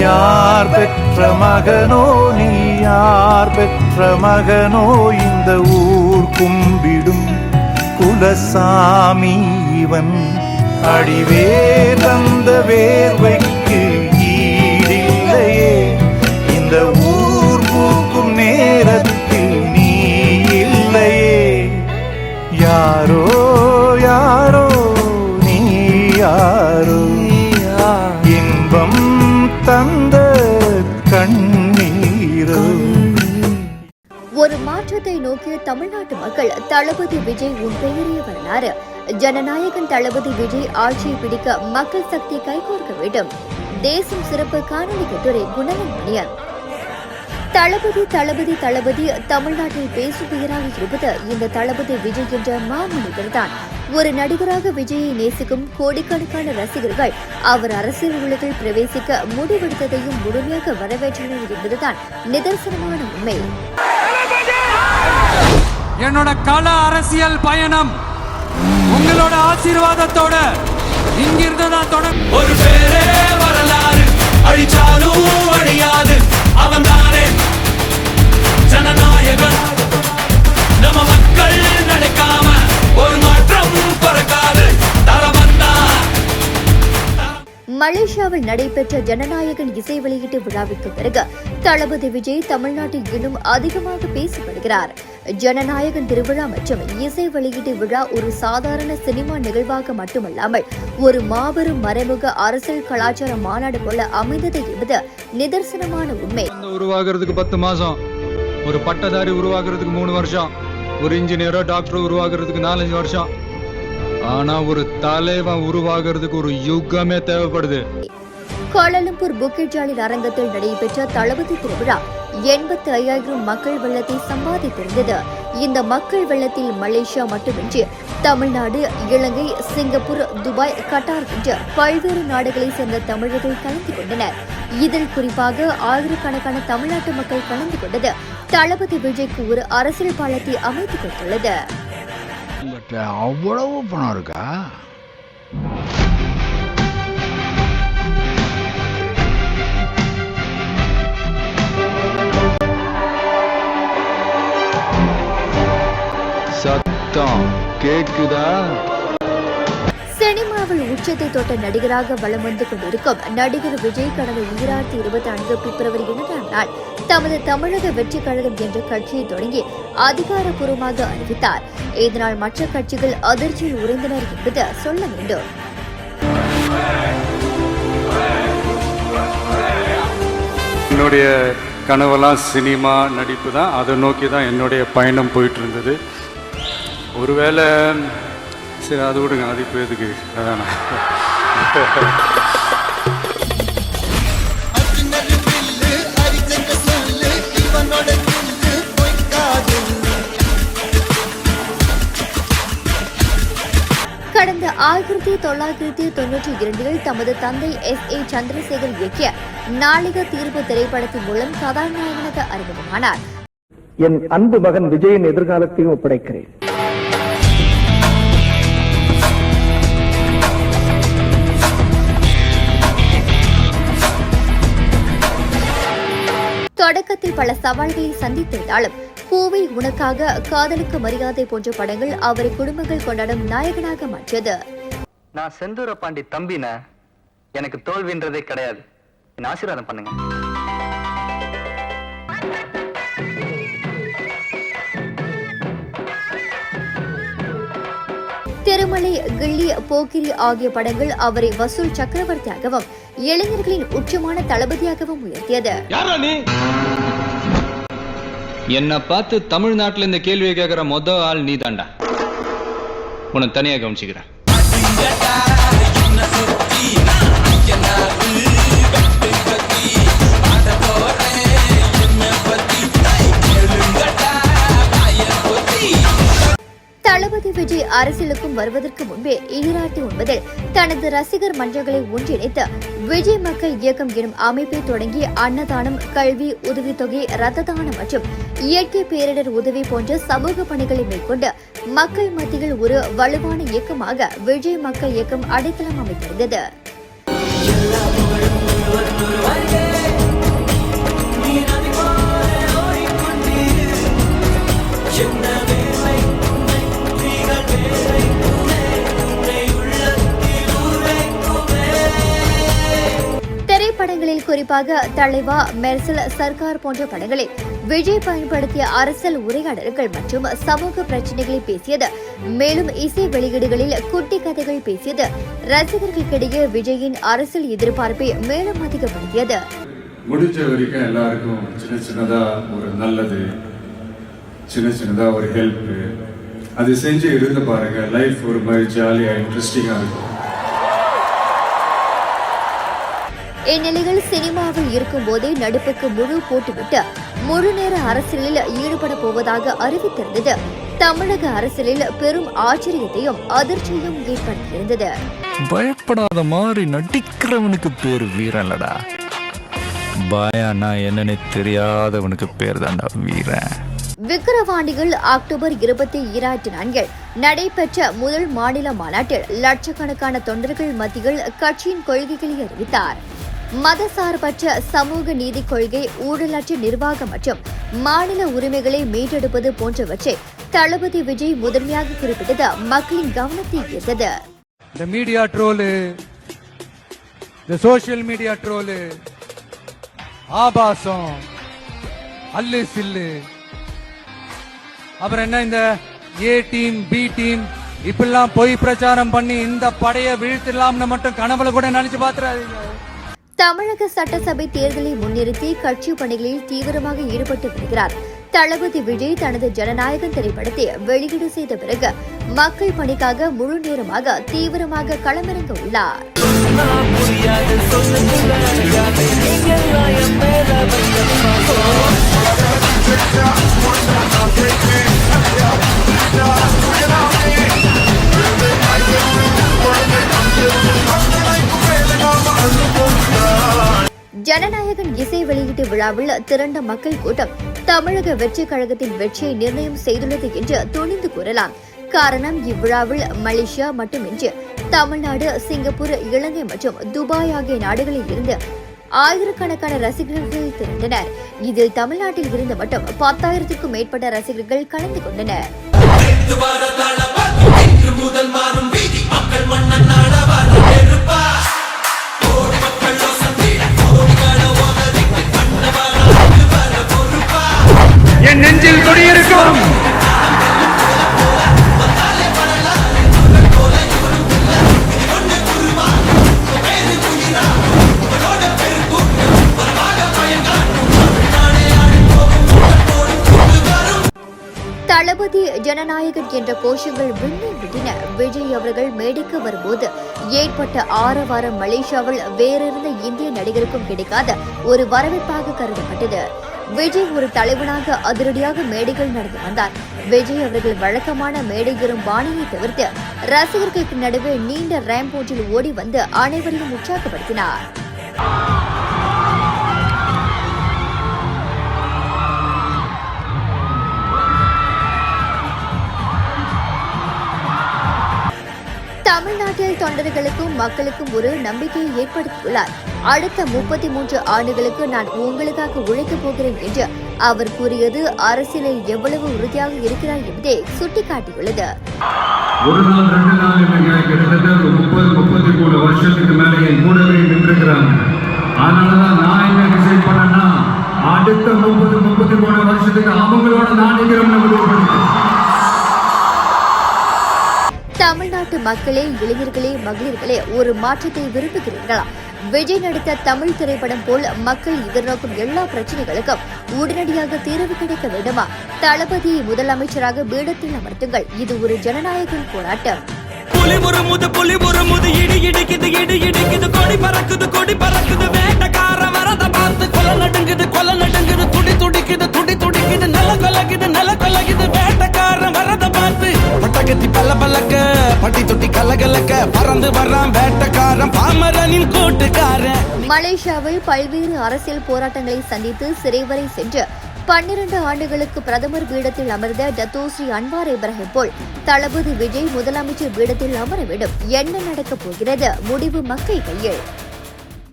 யார் பெற்ற மகனோ நீ யார் பெற்ற மகனோ இந்த ஊர் கும்பிடும் குலசாமி இவன். அடிவேர் தந்த வேர்வை தளபதி விஜய் உன் பெயரிய வரலாறு. ஜனநாயகன் தளபதி விஜய் ஆட்சியை பிடிக்க மக்கள் சக்தி கைகோர்க்க வேண்டும். தேசம் சிறப்பு காணொலி கட்டுரை குணவன் மணியன் தளபதி தளபதி தளபதி தமிழ்நாட்டில் பேசும் பெயராக இருப்பது இந்த தளபதி விஜய் என்ற மாமனிதர் தான் ஒரு நடிகராக விஜயை நேசிக்கும் கோடிக்கணக்கான ரசிகர்கள் அவர் அரசியல் உலகில் பிரவேசிக்க முடிவெடுத்ததையும் முழுமையாக வரவேற்றனர் என்பதுதான் நிதர்சனமான உண்மை. என்னோட கள அரசியல் பயணம் உங்களோட ஆசீர்வாதத்தோட இங்கிருந்து தான் தொடங்க ஒரு பேரே வரலாறு அழிச்சாலும் அழியாது. அவன் தானே ஜனநாயகன். நம்ம மக்கள் நினைக்காம ஒரு மாற்றம் பிறக்காது. மலேசியாவில் நடைபெற்ற ஜனநாயகன் இசை வெளியீட்டு விழாவிற்கு பிறகு தளபதி விஜய் தமிழ்நாட்டில் இன்னும் அதிகமாக பேசி வருகிறார் ஜனநாயகன் திருவிழா மற்றும் இசை வெளியீட்டு விழா ஒரு சாதாரண சினிமா நிகழ்வாக மட்டுமல்லாமல் ஒரு மாபெரும் மறைமுக அரசியல் கலாச்சார மாநாடு போல அமைந்தது என்பது நிதர்சனமான உண்மை. உருவாகிறதுக்கு பத்து மாசம் ஒரு பட்டதாரி உருவாகிறதுக்கு மூணு வருஷம் ஒரு இன்ஜினியரோ டாக்டரோ உருவாகிறதுக்கு நாலஞ்சு வருஷம். ஆனா ஒரு தலைவன் உருவாகிறதுக்கு ஒரு யுகமே தேவைப்படுது. கோலாலம்பூர் புக்கிட் ஜாலில் அரங்கத்தில் நடைபெற்ற தளபதி திருவிழா எண்பத்தி ஐயாயிரம் மக்கள் வெள்ளத்தை சம்பாதித்திருந்தது. இந்த மக்கள் வெள்ளத்தில் மலேசியா மட்டுமின்றி Tamil Nadu Ilangai Singapore Dubai Qatar என்ற பல்வேறு நாடுகளைச் சேர்ந்த தமிழர்கள் கலந்து கொண்டனர். இதில் குறிப்பாக ஆயிரக்கணக்கான தமிழ்நாட்டு மக்கள் கலந்து கொண்டது தளபதி விஜய்க்கு ஒரு அரசியல் பாலத்தை அமைத்துக் கொடுத்துள்ளது. அவ்வளவு பணம் இருக்கா? சத்தம் கேக்குதா? சினிமாவில் உச்சத்தை தொட்ட நடிகராக வலம் வந்து கொண்டிருக்கும் நடிகர் விஜய் கடந்த ஈராயிரத்தி இருபத்தி நான்கு பிப்ரவரி இரண்டாம் நாள் தமது தமிழக வெற்றி கழகம் என்ற கட்சியை தொடங்கி அதிகாரப்பூர்வமாக அறிவித்தார். இதனால் மற்ற கட்சிகள் அதிர்ச்சியில் உறைந்தனர் என்பது சொல்ல வேண்டும். என்னுடைய கனவெல்லாம் சினிமா நடிப்பு தான். அதை நோக்கி தான் என்னுடைய பயணம் போயிட்டு இருந்தது. ஒருவேளை சரி அது விடுங்க. அது இப்போ எதுக்கு? அதான். கடந்த ஆயிரத்தி தொள்ளாயிரத்தி தொன்னூற்றி இரண்டில் தமது தந்தை எஸ். ஏ. சந்திரசேகர் இயக்கிய நாளிக தீர்ப்பு திரைப்படத்தின் மூலம் கதாநாயகனாக அறிமுகமானார். என் அன்பு மகன் விஜயின் எதிர்காலத்தையும் ஒப்படைக்கிறேன். தொடக்கத்தில் பல சவால்களை சந்தித்திருந்தாலும் பூவை உனக்காக காதலுக்கு மரியாதை போன்ற படங்கள் அவரை குடும்பங்கள் கொண்டாடும் நாயகனாக மாற்றியது. நான் செந்தூர பாண்டி தம்பின எனக்கு தோல்வின்றதே கிடையாது. என்ன ஆசீர்வாதம் பண்ணுங்க. திருமலை கிள்ளி போக்கிரி ஆகிய படங்கள் அவரை வசூல் சக்கரவர்த்தியாகவும் இளைஞர்களின் உச்சமான தளபதியாகவும் உயர்த்தியது. யாரா நீ? என்ன பார்த்து தமிழ்நாட்டுல இந்த கேள்வியை கேட்குற மொத ஆள் நீ தாண்டா உன்னை தனியா கவனிச்சுக்கிறேன். தளபதி விஜய் அரசியலுக்கும் வருவதற்கு முன்பே ஈராட்டி ஒன்பதில் தனது ரசிகர் மன்றங்களை ஒன்றிணைத்து விஜய் மக்கள் இயக்கம் எனும் அமைப்பை தொடங்கி அன்னதானம் கல்வி உதவித்தொகை ரத்த தானம் மற்றும் இயற்கை பேரிடர் உதவி போன்ற சமூக பணிகளை மேற்கொண்டு மக்கள் மத்தியில் ஒரு வலுவான இயக்கமாக விஜய் மக்கள் இயக்கம் அடித்தளம் அமைத்திருந்தது படங்களில் தலைவா மெர்சல் சர்க்கார் போன்ற படங்களில் விஜய் பயன்படுத்திய அரசியல் உரையாடல்கள் மற்றும் சமூக பிரச்சனைகளை பேசியது மேலும் இசை வெளியீடுகளில் குட்டி கதைகள் பேசியது ரசிகர்களுக்கிடையே விஜயின் அரசியல் எதிர்பார்ப்பை மேலும் அதிகப்படுத்தியது. முடிஞ்ச வரைக்கும் எல்லாருக்கும் சின்ன சின்னதா ஒரு நல்லது சின்ன சின்னதா ஒரு ஹெல்ப் அது செஞ்சு இருந்து பாருங்க லைஃப் ஒரு மாதிரி ஜாலியா இன்ட்ரெஸ்டிங்கா இருக்கும். இந்நிலையில் சினிமாவில் இருக்கும்போதே நடிப்புக்கு முழு போட்டுவிட்டு முழு நேர அரசியலில் ஈடுபட போவதாக அறிவித்திருந்தது. தமிழக அரசியலில் பெரும் ஆச்சரியத்தையும் அதிர்ச்சியையும் ஏற்படுத்தியிருந்தது. பயப்படாத மாதிரி நடிக்கிறவனுக்கு பேர் வீரன்லடா. பயனா என்னன்னு தெரியாதவனுக்கு பேர் தான்டா வீரன். விக்கிரவாண்டியில் அக்டோபர் இருபத்தி இரண்டு நான்கில் நடைபெற்ற முதல் மாநில மாநாட்டில் லட்சக்கணக்கான தொண்டர்கள் மத்தியில் கட்சியின் கொள்கைகளை அறிவித்தார். மதசார்பற்ற சமூக நீதி கொள்கை ஊழலற்ற நிர்வாகம் மற்றும் மாநில உரிமைகளை மீட்டெடுப்பது போன்றவற்றை தளபதி விஜய் முதன்மையாக குறிப்பிட்டது மக்களின் கவனத்தை ஈர்த்தது. இந்த மீடியா ட்ரோலு இந்த சோஷியல் மீடியா ட்ரோலு ஆபாசம் அல்லு சில்லு. அப்புறம் என்ன இந்த ஏ டீம் பி டீம் இப்படிலாம் பொய் பிரச்சாரம் பண்ணி இந்த படையை வீழ்த்திடலாம்னு மட்டும் கனவுல கூட நினைச்சு பாத்துறாதீங்க தமிழக சட்டசபை தேர்தலை முன்னிறுத்தி கட்சி பணிகளில் தீவிரமாக ஈடுபட்டு வருகிறார். தளபதி விஜய் தனது ஜனநாயகம் திரைப்படத்தை வெளியீடு செய்த பிறகு மக்கள் பணிக்காக முழு நேரமாக தீவிரமாக களமிறங்க உள்ளார். ஜனநாயகன் இசை வெளியீட்டு விழாவில் திரண்ட மக்கள் கூட்டம். தமிழக வெற்றி கழகத்தின் வெற்றியை நிர்ணயம் செய்துள்ளது என்று துணிந்து கூறலாம். காரணம் இவ்விழாவில் மலேசியா மட்டுமின்றி தமிழ்நாடு சிங்கப்பூர் இலங்கை மற்றும் துபாய் ஆகிய நாடுகளில் இருந்து ஆயிரக்கணக்கான ரசிகர்கள் திரண்டனர். இதில் தமிழ்நாட்டில் இருந்து மட்டும் பத்தாயிரத்துக்கும் மேற்பட்ட ரசிகர்கள் கலந்து கொண்டனர். முதல் மாறும் வீதி மக்கள் மன்னன் நாடவர் ஜனநாயகன் என்ற கோஷங்கள் விண்ணை விட்டின. விஜய் அவர்கள் மேடைக்கு வரும்போது ஏற்பட்ட ஆரவாரம் மலேசியாவில் வேறிருந்த இந்திய நடிகருக்கும் கிடைக்காத ஒரு வரவேற்பாக கருதப்பட்டது. விஜய் ஒரு தலைவனாக அதிரடியாக மேடைகள் நடந்து வந்தார். விஜய் அவர்கள் வழக்கமான மேடைகளும் பாணியை தவிர்த்து ரசிகர்களுக்கு நடுவே நீண்ட ரேம் போட்டில் ஓடி வந்து அனைவரையும் உற்சாகப்படுத்தினார். தமிழ்நாட்டில் தொண்டர்களுக்கும் மக்களுக்கும் ஒரு நம்பிக்கையை ஏற்படுத்தியுள்ளார். அடுத்த முப்பத்தி மூன்று ஆண்டுகளுக்கு நான் உங்களுக்காக உழைக்கப் போகிறேன் என்று அவர் கூறியது அரசியலில் எவ்வளவு உறுதியாக இருக்கிறார் என்பதை சுட்டிக்காட்டியுள்ளது. ஒரு நாள் ரெண்டு நாள் கிட்டத்தட்ட ஒரு முப்பது முப்பத்தி மூணு வருஷத்துக்கு என் கூடவே நின்றுக்கிறாங்க அதனாலதான் நான் என்ன டிசைட் பண்ணேன்னா அடுத்த முப்பது முப்பத்தி மூணு வருஷத்துக்கு அவங்களோட நான் நிக்கிறோம்னு முடிவு பண்ணிட்டேன். தமிழ்நாட்டு மக்களே இளைஞர்களே மகளிர்களே ஒரு மாற்றத்தை விரும்புகிறீர்களா? விஜய் நடித்த தமிழ் திரைப்படம் போல் மக்கள் எதிர்நோக்கும் எல்லா பிரச்சனைகளுக்கும் உடனடியாக தீர்வு கிடைக்க வேண்டுமா? தளபதியை முதலமைச்சராக பீடத்தில் அமர்த்துங்கள். இது ஒரு ஜனநாயக போராட்டம். புலி முறுமுது புலி முறுமுது இடி இடிக்குது இடி இடிக்குது கொடி பறக்குது கொடி பறக்குது. வேட்டக்கார வரத பார்த்து கொலை நடுங்குது கொலை நடுங்குது துடி துடிக்குது துடி துடிக்குது நில கொலகுது நில கொலகுது வேட்டக்கார வரத பார்த்து பட்டகத்தி பல்ல பல்லக்க பட்டி தொட்டி கலகலக்க பறந்து வர்றான் வேட்டக்காரன் பாமரனின் கூட்டுக்காரன். மலேசியாவில் பல்வேறு அரசியல் போராட்டங்களை சந்தித்து சிறைவரை சென்று பன்னிரண்டு ஆண்டுகளுக்கு பிரதமர் பீடத்தில் அமர்ந்த டத்தோஸ்ரீ அன்வார் இப்ராஹிம் போல் தளபதி விஜய் முதலமைச்சர் பீடத்தில் அமர வேண்டும் என்ன நடக்கப் போகிறது. முடிவு மக்கள் கையில்.